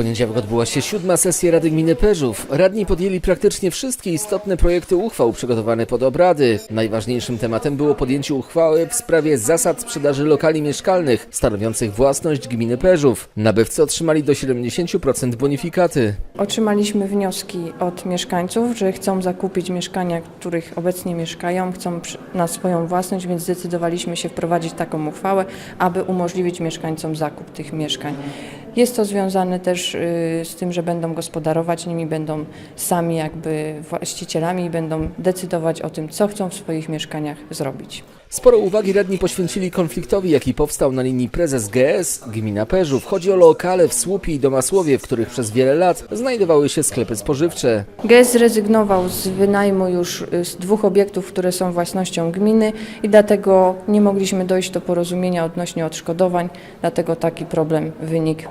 poniedziałek odbyła się siódma sesja Rady Gminy Perzów. Radni podjęli praktycznie wszystkie istotne projekty uchwał przygotowane pod obrady. Najważniejszym tematem było podjęcie uchwały w sprawie zasad sprzedaży lokali mieszkalnych stanowiących własność gminy Perzów. Nabywcy otrzymali do 70% bonifikaty. Otrzymaliśmy wnioski od mieszkańców, że chcą zakupić mieszkania, których obecnie mieszkają, chcą na swoją własność, więc zdecydowaliśmy się wprowadzić taką uchwałę, aby umożliwić mieszkańcom zakup tych mieszkań. Jest to związane też y, z tym, że będą gospodarować nimi, będą sami jakby właścicielami i będą decydować o tym, co chcą w swoich mieszkaniach zrobić. Sporo uwagi radni poświęcili konfliktowi, jaki powstał na linii prezes GS Gmina Perzów. Chodzi o lokale w Słupie i Domasłowie, w których przez wiele lat znajdowały się sklepy spożywcze. GES zrezygnował z wynajmu już y, z dwóch obiektów, które są własnością gminy i dlatego nie mogliśmy dojść do porozumienia odnośnie odszkodowań, dlatego taki problem wynikł.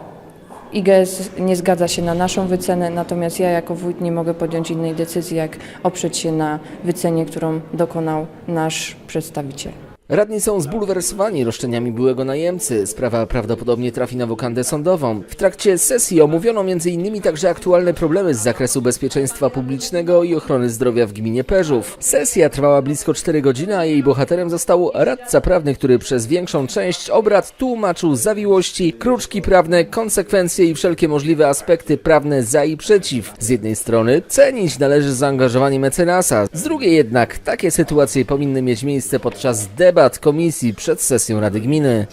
IGS nie zgadza się na naszą wycenę, natomiast ja jako wójt nie mogę podjąć innej decyzji, jak oprzeć się na wycenie, którą dokonał nasz przedstawiciel. Radni są zbulwersowani roszczeniami byłego najemcy. Sprawa prawdopodobnie trafi na wokandę sądową. W trakcie sesji omówiono m.in. także aktualne problemy z zakresu bezpieczeństwa publicznego i ochrony zdrowia w gminie Perzów. Sesja trwała blisko 4 godziny, a jej bohaterem został radca prawny, który przez większą część obrad tłumaczył zawiłości, kruczki prawne, konsekwencje i wszelkie możliwe aspekty prawne za i przeciw. Z jednej strony cenić należy zaangażowanie mecenasa, z drugiej jednak takie sytuacje powinny mieć miejsce podczas debat komisji przed sesją Rady Gminy.